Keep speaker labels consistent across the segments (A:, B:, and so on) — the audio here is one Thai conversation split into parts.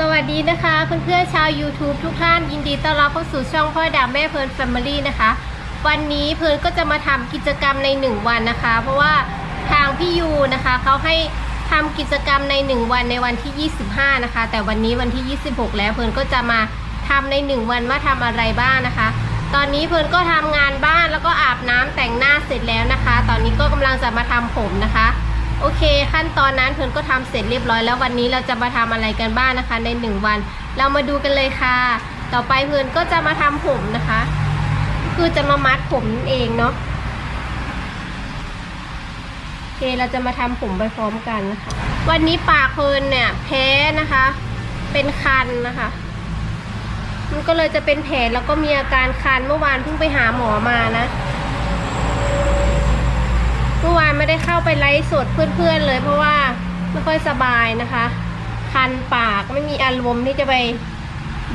A: สวัสดีนะคะเพื่อนๆชาว YouTube ทุกท่านยินดีต้อนรับเข้าสู่ช่องพ่อดาวแม่เพลินแฟมิลี่นะคะ วันนี้เพลินก็จะมาทำกิจกรรมใน 1 วันนะคะ เพราะว่าทางพี่ยูนะคะเขาให้ทำกิจกรรมใน 1 วันในวันที่ 25 นะคะ แต่วันนี้วันที่ 26 แล้วเพลินก็จะมาทำใน 1 วันว่าทำอะไรบ้างนะคะ ตอนนี้เพลินก็ทำงานบ้านแล้วก็อาบน้ำแต่งหน้าเสร็จแล้วนะคะ ตอนนี้ก็กำลังจะมาทำผมนะคะ โอเค ขั้นตอนนั้นเพิ่นก็ทำเสร็จเรียบร้อยแล้ววันนี้เราจะมาทำอะไรกันบ้างนะคะ ในหนึ่งวัน เรามาดูกันเลยค่ะ ต่อไปเพิ่นก็จะมาทำผมนะคะ คือจะมามัดผมนั่นเองเนาะโอเคเราจะมาทำผมไปพร้อมกันนะคะวันนี้ปากเพิ่นเนี่ยแพ้นะคะ เป็นคันนะคะมันก็เลยจะเป็นแผลแล้วก็มีอาการคันเมื่อวานเพิ่งไปหาหมอมานะ มื่อวานไม่ได้เข้าไปไลฟ์สดเพื่อนๆเลยเพราะว่าไม่ค่อยสบายนะคะคันปากไม่มีอารมณ์ที่จะไป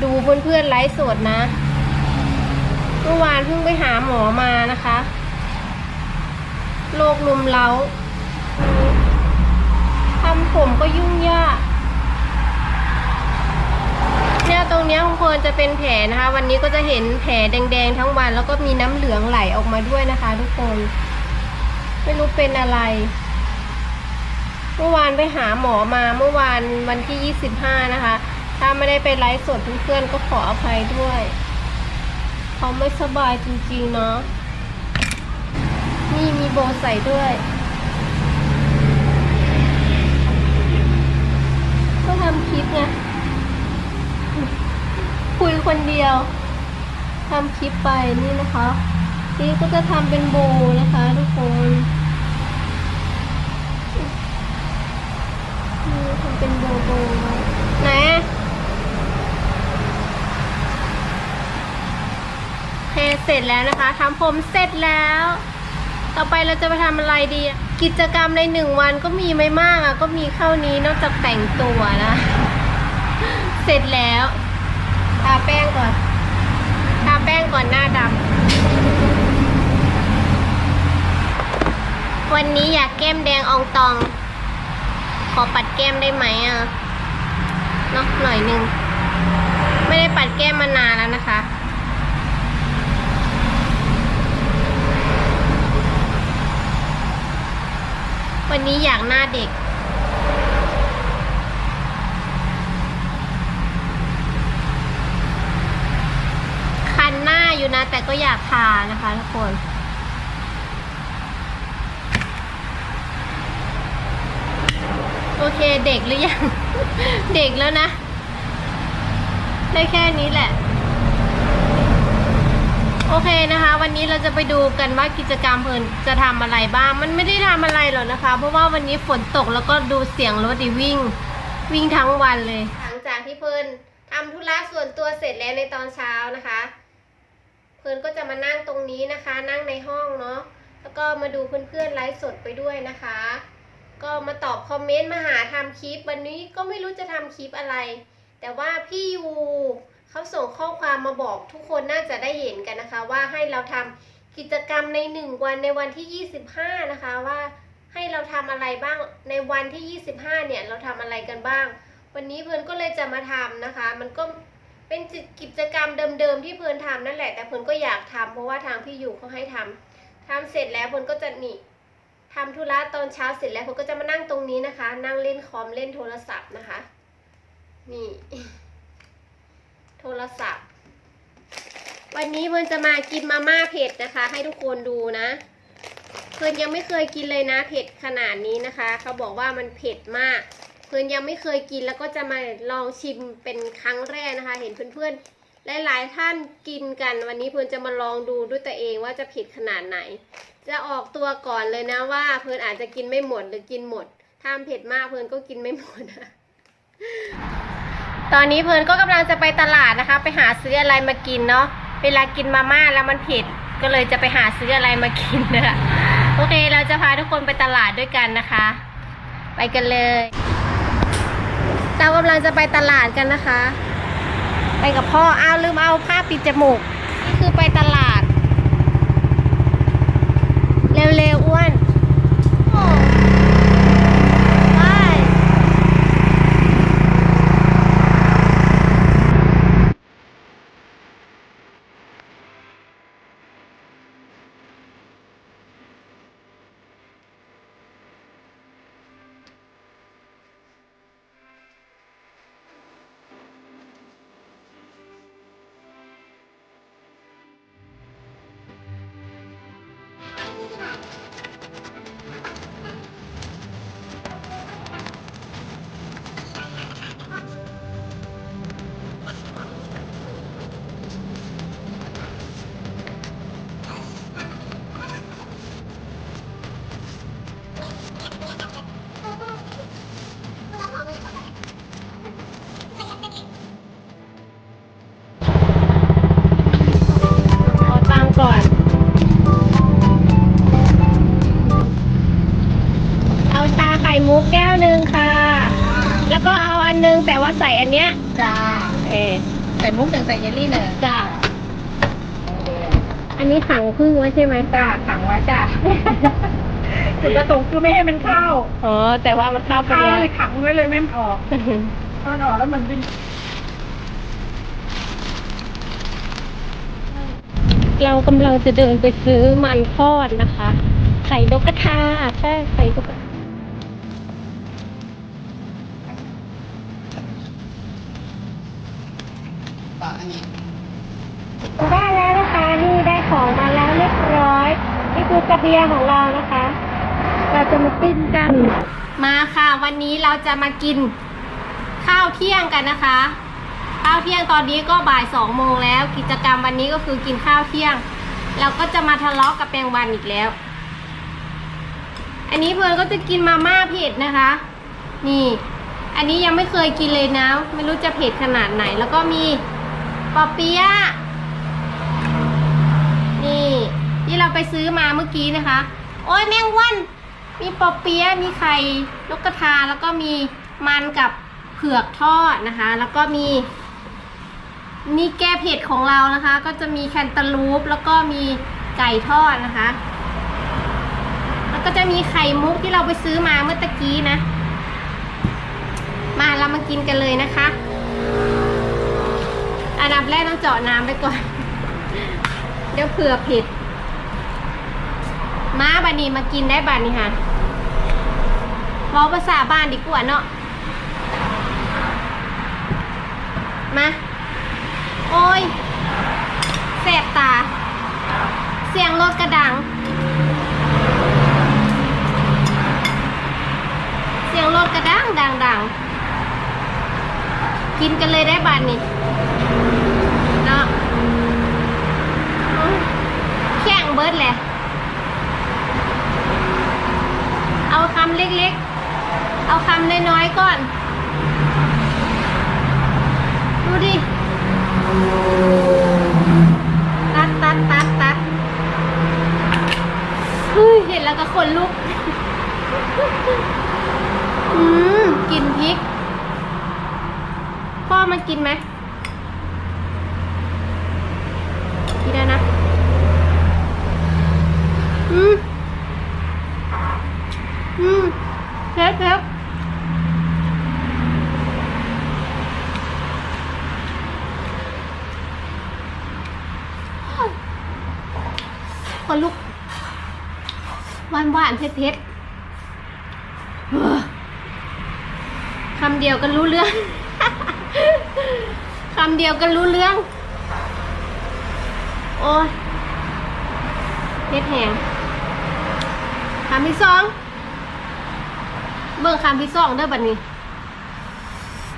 A: ดูเพื่อนๆไลฟ์สดนะ เมื่อวานเพิ่งไปหาหมอมานะคะโรคลุมเล้าทำผมก็ยุ่งยาก เนี่ยตรงเนี้ยของเพลินจะเป็นแผลนะคะ วันนี้ก็จะเห็นแผลแดงๆทั้งวัน แล้วก็มีน้ำเหลืองไหลออกมาด้วยนะคะ ทุกคน ไม่รู้เป็นอะไร เมื่อวานไปหาหมอมาเมื่อวานวันที่25นะคะ ถ้าไม่ได้ไปไลฟ์สดเพื่อนๆก็ขออภัยด้วย เขาไม่สบายจริงๆเนาะนี่มีโบใส่ด้วยก็ทำคลิปไงคุยคนเดียวทำคลิปไปนี่นะคะ นี่ก็จะทำเป็นโบนะคะทุกคนทำเป็นโบโบนะเทเสร็จแล้วนะคะทำผมเสร็จแล้ว ต่อไปเราจะไปทำอะไรดี กิจกรรมในหนึ่งวันก็มีไม่มากอะ ก็มีเข้านี้นอกจากแต่งตัวนะ เสร็จแล้ว ทาแป้งก่อน ทาแป้งก่อนหน้าดำ วันนี้อยากแก้มแดงอองตอง ขอปัดแก้มได้ไหมอะเนาะหน่อยหนึง ไม่ได้ปัดแก้มมานานแล้วนะคะ วันนี้อยากหน้าเด็กคันหน้าอยู่นะแต่ก็อยากทานะคะทุกคน โอเคเด็กหรือยัง เด็กแล้วนะ ได้แค่นี้แหละ โอเคนะคะ วันนี้เราจะไปดูกันว่ากิจกรรมเพลินจะทำอะไรบ้าง มันไม่ได้ทำอะไรหรอกนะคะ เพราะว่าวันนี้ฝนตกแล้วก็ดูเสียงรถดิวิ่ง วิ่งทั้งวันเลย หลังจากที่เพลินทำธุระส่วนตัวเสร็จแล้วในตอนเช้านะคะ เพลินก็จะมานั่งตรงนี้นะคะ นั่งในห้องเนาะแล้วก็มาดูเพื่อนๆไลฟ์สดไปด้วยนะคะ ก็มาตอบคอมเมนต์มาหาทำคลิป วันนี้ก็ไม่รู้จะทำคลิปอะไร แต่ว่าพี่ยูเขาส่งข้อความมาบอกทุกคนน่าจะได้เห็นกันนะคะ ว่าให้เราทำกิจกรรมในหนึ่งวันในวันที่ 25 นะคะว่าให้เราทำอะไรบ้างในวันที่ 25 เนี่ยเราทำอะไรกันบ้าง วันนี้เพื่อนก็เลยจะมาทำนะคะ มันก็เป็นกิจกรรมเดิมๆที่เพื่อนทำนั่นแหละ แต่เพื่อนก็อยากทำเพราะว่าทางพี่ยูเขาให้ทำทำเสร็จแล้วเพื่อนก็จะนี่ ทำธุระตอนเช้าเสร็จแล้วผมก็จะมานั่งตรงนี้นะคะ นั่งเล่นคอมเล่นโทรศัพท์นะคะ นี่ โทรศัพท์ วันนี้เพื่อนจะมากินมาม่าเผ็ดนะคะ ให้ทุกคนดูนะ เพื่อนยังไม่เคยกินเลยนะ เผ็ดขนาดนี้นะคะ เขาบอกว่ามันเผ็ดมาก เพื่อนยังไม่เคยกินแล้วก็จะมาลองชิมเป็นครั้งแรกนะคะ เห็นเพื่อนๆ หลายๆท่านกินกันวันนี้เพื่อนจะมาลองดูด้วยตัวเองว่าจะเผ็ดขนาดไหน จะออกตัวก่อนเลยนะว่าเพื่อนอาจจะกินไม่หมดหรือกินหมดถ้าเผ็ดมากเพื่อนก็กินไม่หมดตอนนี้เพื่อนก็กำลังจะไปตลาดนะคะ ไปหาซื้ออะไรมากินเนาะเวลากินมาม่าแล้วมันเผ็ดก็เลยจะไปหาซื้ออะไรมากินนะคะโอเคเราจะพาทุกคนไปตลาดด้วยกันนะคะ ไปกันเลย เรากำลังจะไปตลาดกันนะคะ ไปกับพ่ออ้าวลืมเอาผ้าปิดจมูก นี่คือไปตลาด เร็วๆอ้วน ว่าใส่อันเนี้ย
B: จ้า
A: เออ
B: ใส่มุกหนึ่งใส่เยลลี่หนึ่ง
A: จ้าอันนี้ขังพึ่งไว้ใช่ไหม
B: จ้าขังไว้จ้าจุดประสงค์คือไม่ให้มันเข้า
A: อ๋อแต่ว่ามันเข้าไป
B: เข้า
A: แล้ว
B: เลยขังไว้เลยไม่ให้มันออกถ้ามันออกแล้วมันเป็น
A: เรากำลังจะเดินไปซื้อมันทอดนะคะ ไข่นกกระทาใช่ไข่นกกระทา เทียของเรานะคะ เราจะมาปิ้งกัน มาค่ะ วันนี้เราจะมากินข้าวเที่ยงกันนะคะ ข้าวเที่ยงตอนนี้ก็บ่ายสองโมงแล้ว กิจกรรมวันนี้ก็คือกินข้าวเที่ยง เราก็จะมาทะเลาะกับแปงวันอีกแล้ว อันนี้เพื่อนก็จะกินมาม่าเผ็ดนะคะ นี่ อันนี้ยังไม่เคยกินเลยนะ ไม่รู้จะเผ็ดขนาดไหน แล้วก็มีปอเปี๊ยะนี่ที่ เราไปซื้อมาเมื่อกี้นะคะ โอ้ยแมงวันมีปอเปี๊ยะมีไข่นกกระทาแล้วก็มีมันกับเผือกทอดนะคะ แล้วก็มีนี่แก้เผ็ดของเรานะคะ ก็จะมีแคนตาลูปแล้วก็มีไก่ทอดนะคะ แล้วก็จะมีไข่มุกที่เราไปซื้อมาเมื่อตะกี้นะ มาเรามากินกันเลยนะคะ อันดับแรกต้องเจาะน้ำไปก่อน เดี๋ยวเผื่อเผ็ด มาบานีมากินได้บานี้ค่ะเว้าภาษาบ้านดีกว่าเนาะ มา โอ้ยแสบตา เสียงรถกระดัง เสียงรถกระดังดังดังกินกันเลยได้บานนี่เนาะโอ้ยแข่งเบิร์ดแหละ เอาคำเล็กๆ เอาคำน้อยๆก่อน ดูดิ ตัดตัดตัดตัดเฮ้ยเห็นแล้วก็ขนลุก อืมกินพริก พ่อมันกินไหมกินได้นะ อืม อืมเผ็ดเผ็ด คนลุกหวานหวานๆเผ็ดเผ็ดคำเดียวกันรู้เรื่อง คำเดียวกันรู้เรื่อง โอ้ยเผ็ดแหงคำที่สอง เบิ่งคำที่สองเด้อบัดนี้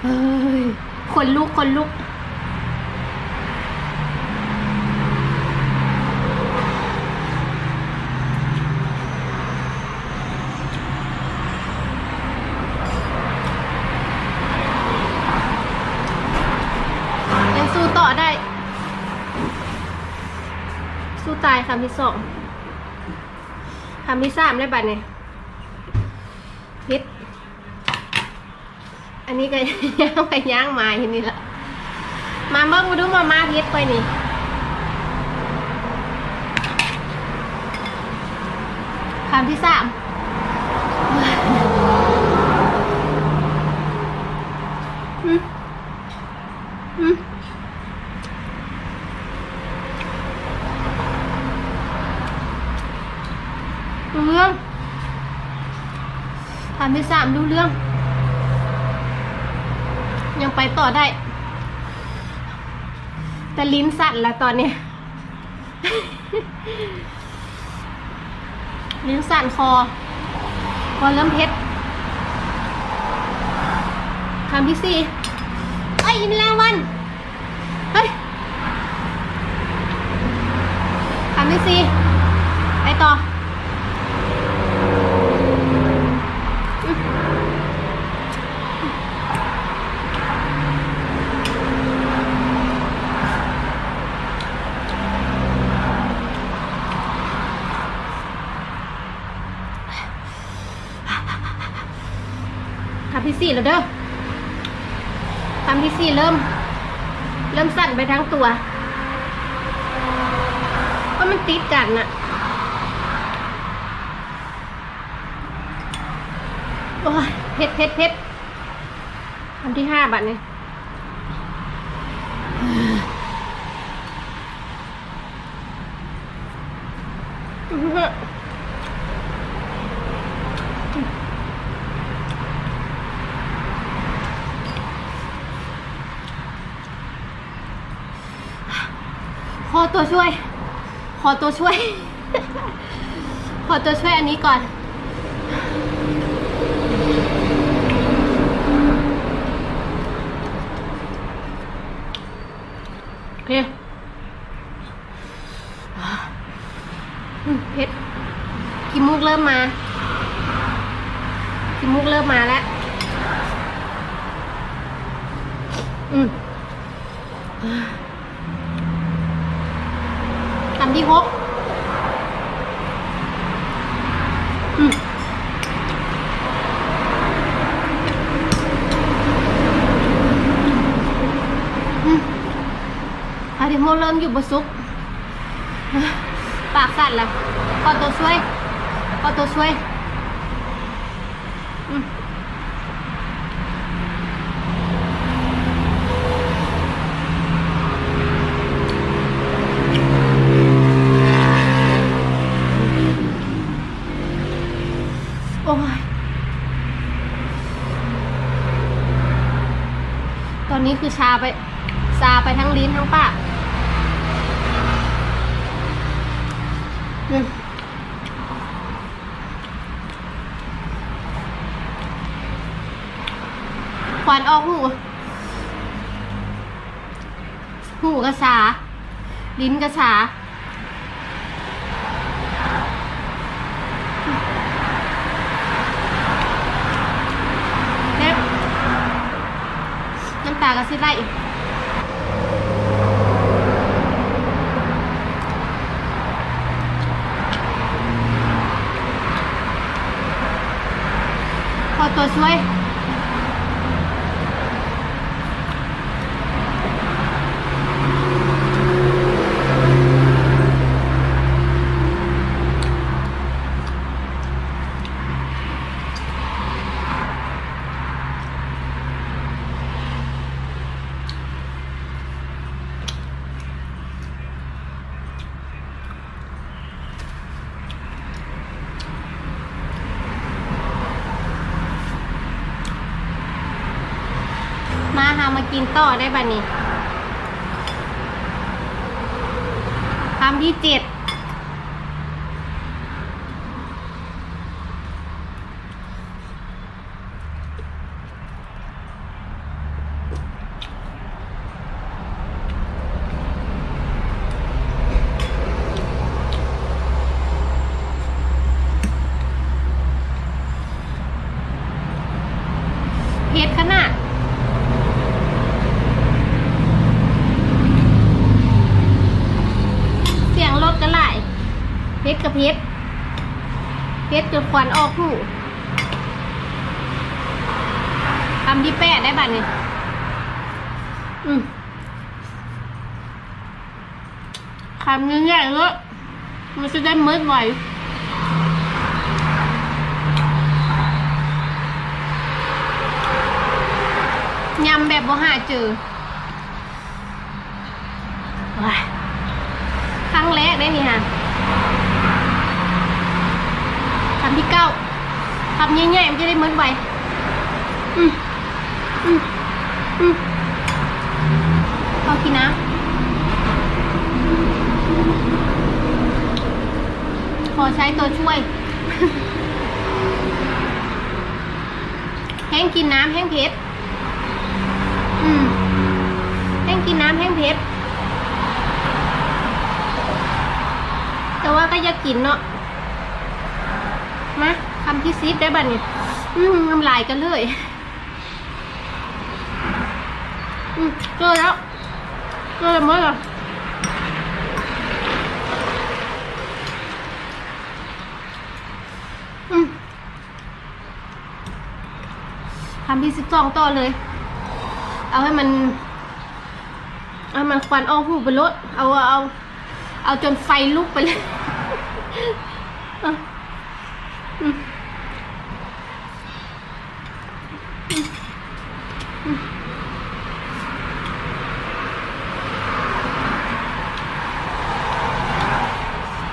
A: เฮ้ย คนลุกคนลุก ยังสู้ต่อได้ สู้ตายคำที่สองคำที่สามได้บัดเนี่ยพิษอันนี้ก็ย่างไปย่างมาทีนี้ละมาเบิ่งมาดูมามาพิษไปนี่คำที่สาม รู้เรื่องคำที่สามรู้เรื่อง ยังไปต่อได้ แต่ลิ้นสั่นแล้วตอนนี้ ลิ้นสั่นคอ คอเริ่มเพชรคำที่สี่เอ้ยมีแรงวันเฮ้ยคำที่สี่ไปต่อ สี่แล้วเด้อำที่สี่เริ่ม เริ่มสั่นไปทั้งตัวเพราะมันติดกันน่ะ โอ้ยเผ็ดเผ็ดเผ็ดคำที่ห้าบาทเนี่ย ตัวช่วย ขอตัวช่วย ขอตัวช่วยอันนี้ก่อน โอเคอืมเผ็ดกิมูกเริ่มมากิมูกเริ่มมาแล้ว อืม คำที่หกอืมอืมอาริโมเริ่มอยู่บนซุก ปากสั่นล้วขอตัวช่วยขอตัวช่วย ตอนนี้คือชาไปชาไปทั้งลิ้นทั้งปากอืมควันออกหูหูกระชา ลิ้นกระชา เน็บ น้ำตากระซิไหลขอตัวช่วย มาหามากิ นต่อได้บัดนี้คำที่เจ็ดเผ็ดขนาด เสียงรถก็ไหลายเพชรกับเพชรเพชรจนควันออกหูทำที่แปดได้บัดนี้ อืมคำใหญ่ๆเลยมันจะได้มืดไหวยำแบบบ่หาเจอว้ายครั้งแรกได้นี่ฮะคำที่เก้าคำใหญ่ๆมันจะได้เมือนไวอืมอืมอืม อากินนะขอใช้ตัวช่วย แห้งกินน้ำแห้งเพชรอืมแห้งกินน้ำแห้งเพชรแต่ว่าก็อยากกินเนาะมาคำที่ซิปได้บัดเนี่ยอืมน้ำลายกันเลย อืมเจอแล้ว เจอแล้วมั้งเหรออืมคำที่สิบสองต่อเลย เอาให้มัน เอามันควันออกหูไปรถเอาเอา เอาจนไฟลุกไปเลย อะอืมอืมอืม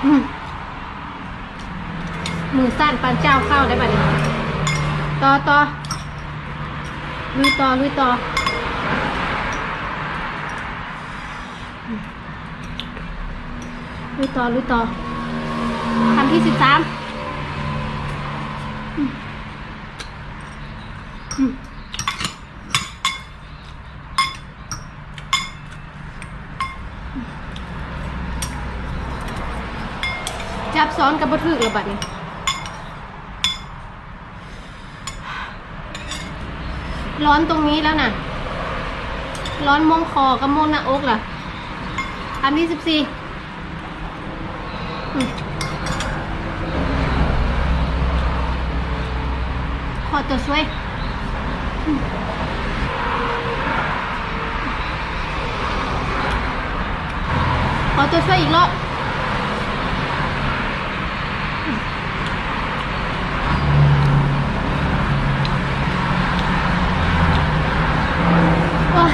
A: อืมมือสั้นปานเจ้าเข้าได้ป่ะเนี่ย ต่อต่อลุยต่อลุยต่อลุยต่อลุยต่อคำที่สิบสามจับซ้อนกับบัทึกแล้วบัดนี้ ร้อนตรงนี้แล้วน่ะ ร้อนมงคอกับมงหน้าอกล่ะคำที่สิบสี่ขอตัวช่วยขอตัวช่วยอีกรอบอืมโอ้ย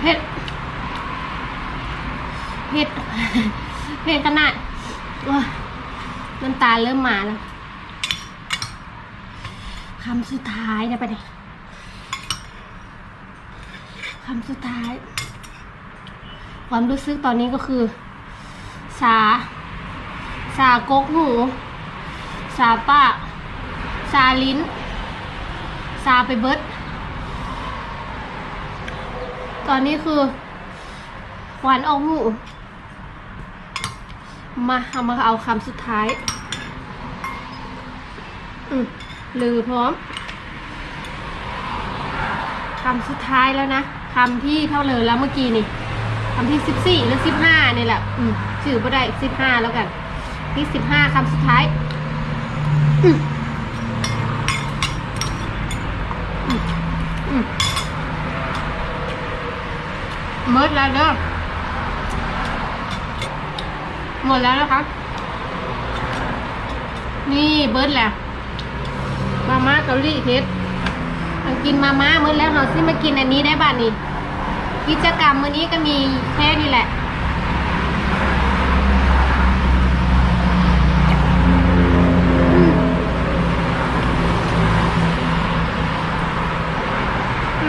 A: เผ็ด เผ็ด เผ็ดขนาดโอ้ยน้ำตา เริ่มมาแล้วคำสุดท้ายนะไปดิคำสุดท้าย ความรู้สึกตอนนี้ก็คือ สา สากกหู สาปากสาลิ้น สาไปเบิด ตอนนี้คือควันออกหูมาเอามาเอาคำสุดท้าย ลือพร้อมคำสุดท้ายแล้วนะคำที่เท่าเลยแล้วเมื่อกี้นี่คำที่สิบสี่หรือสิบห้านี่แหละอืมชื่อบ่ได้สิบห้าแล้วกัน ที่สิบห้าคำสุดท้ายหมดแล้วเด้อหมดแล้วนะคะ นี่เบิร์ดแหล้ว มาม่าเกาหลีเฮ็ดเรากินมาม่าเมื่อแล้วเราซิมากินอันนี้ได้บ้านี่กิจกรรมมื้อนี้ก็มีแค่นี้แหละ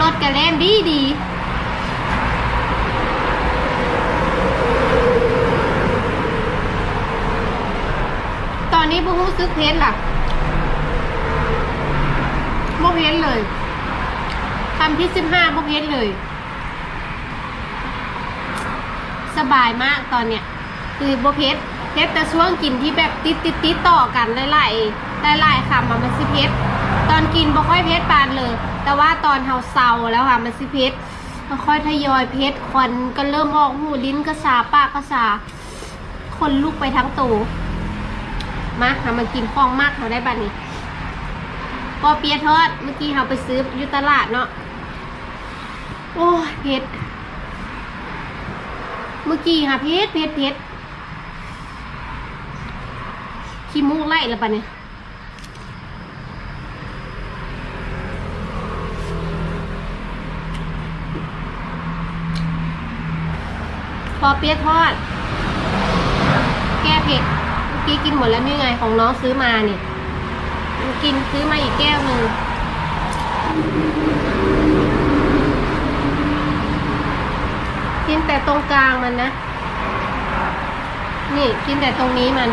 A: รถกระเล่นดีดีตอนนี้บุ้งซื้อเพชรล่ะ โมเพชรเลยคำที่สิบห้าโมเพชรเลย สบายมากตอนเนี้ยคือโบเพชรเพชรแต่ช่วงกินที่แบบติดติดติดต่อกันหลายๆหลายๆคำอะมันสิเพชรตอนกินบ่ค่อยเพชรปานเลย แต่ว่าตอนเฮาเซาแล้วค่ะมันสิเพชรค่อยทยอยเพชรควันก็เริ่มออกหูลิ้นก็สาปากก็สาคนลุกไปทั้งตูมาทำมากินฟองมากเขาได้บัดนี้ ปอเปียทอด เมื่อกี้เราไปซื้ออยู่ตลาดเนาะ โอ้เผ็ด เมื่อกี้ค่ะเผ็ดเผ็ดเผ็ดขี้มูกไล่แล้วปะเนี่ยปอเปียะทอด แก้เผ็ด เมื่อกี้กินหมดแล้วนี่ไงของน้องซื้อมาเนี่ย กินซื้อมาอีกแก้วหนึ่งกินแต่ตรงกลางมันนะ นี่กินแต่ตรงนี้มัน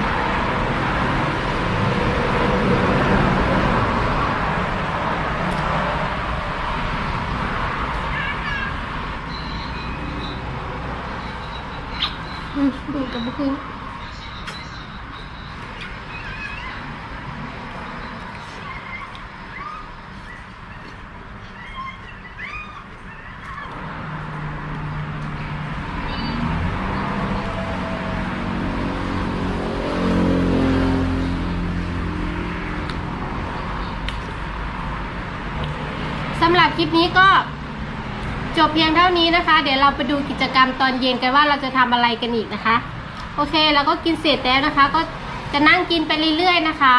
A: ดูกับบุคืน คลิปนี้ก็จบเพียงเท่านี้นะคะ เดี๋ยวเราไปดูกิจกรรมตอนเย็นกันว่าเราจะทำอะไรกันอีกนะคะ โอเคเราก็กินเสร็จแล้วนะคะ ก็จะนั่งกินไปเรื่อยๆนะคะ